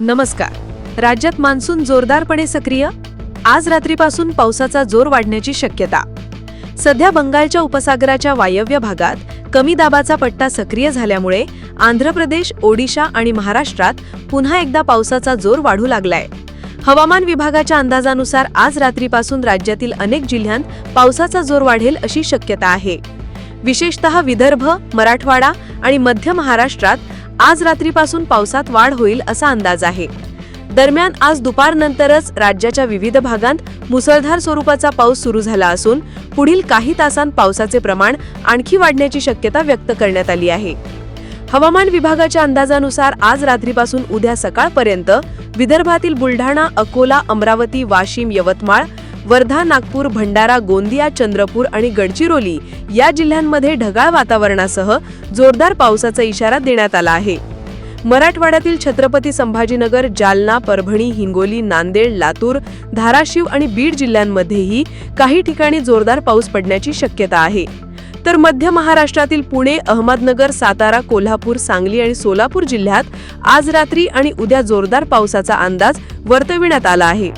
नमस्कार. राज्यात मान्सून जोरदारपणे सक्रिय? आज रात्रीपासून पावसाचा जोर वाढण्याची शक्यता. सध्या बंगालच्या उपसागराच्या वायव्य भागात कमी दाबाचा पट्टा सक्रिय झाल्यामुळे आंध्र प्रदेश ओडिशा आणि महाराष्ट्रात पुन्हा एकदा पावसाचा जोर वाढू लागलाय. हवामान विभागाच्या अंदाजानुसार आज रात्रीपासून राज्यातील अनेक जिल्ह्यांत पावसाचा जोर वाढेल अशी शक्यता आहे. विशेषतः विदर्भ मराठवाडा आणि मध्य महाराष्ट्रात आज रात्रीपासून पावसात वाढ होईल असा अंदाज आहे. दरम्यान आज दुपारनंतरच राज्याच्या विविध भागांत मुसळधार स्वरूपाचा पाऊस सुरू झाला असून पुढील काही तासांत पावसाचे प्रमाण आणखी वाढण्याची शक्यता व्यक्त करण्यात आली आहे. हवामान विभागाच्या अंदाजानुसार आज रात्रीपासून उद्या सकाळपर्यंत विदर्भातील बुलढाणा अकोला अमरावती वाशिम यवतमाळ वर्धा नागपूर भंडारा गोंदिया चंद्रपूर आणि गडचिरोली या जिल्ह्यांमध्ये ढगाळ वातावरणासह जोरदार पावसाचा इशारा देण्यात आला आहे. मराठवाड्यातील छत्रपती संभाजीनगर जालना परभणी हिंगोली नांदेड लातूर धाराशिव आणि बीड जिल्ह्यांमध्येही काही ठिकाणी जोरदार पाऊस पडण्याची शक्यता आहे. तर मध्य महाराष्ट्रातील पुणे अहमदनगर सातारा कोल्हापूर सांगली आणि सोलापूर जिल्ह्यात आज रात्री आणि उद्या जोरदार पावसाचा अंदाज वर्तविण्यात आला आहे.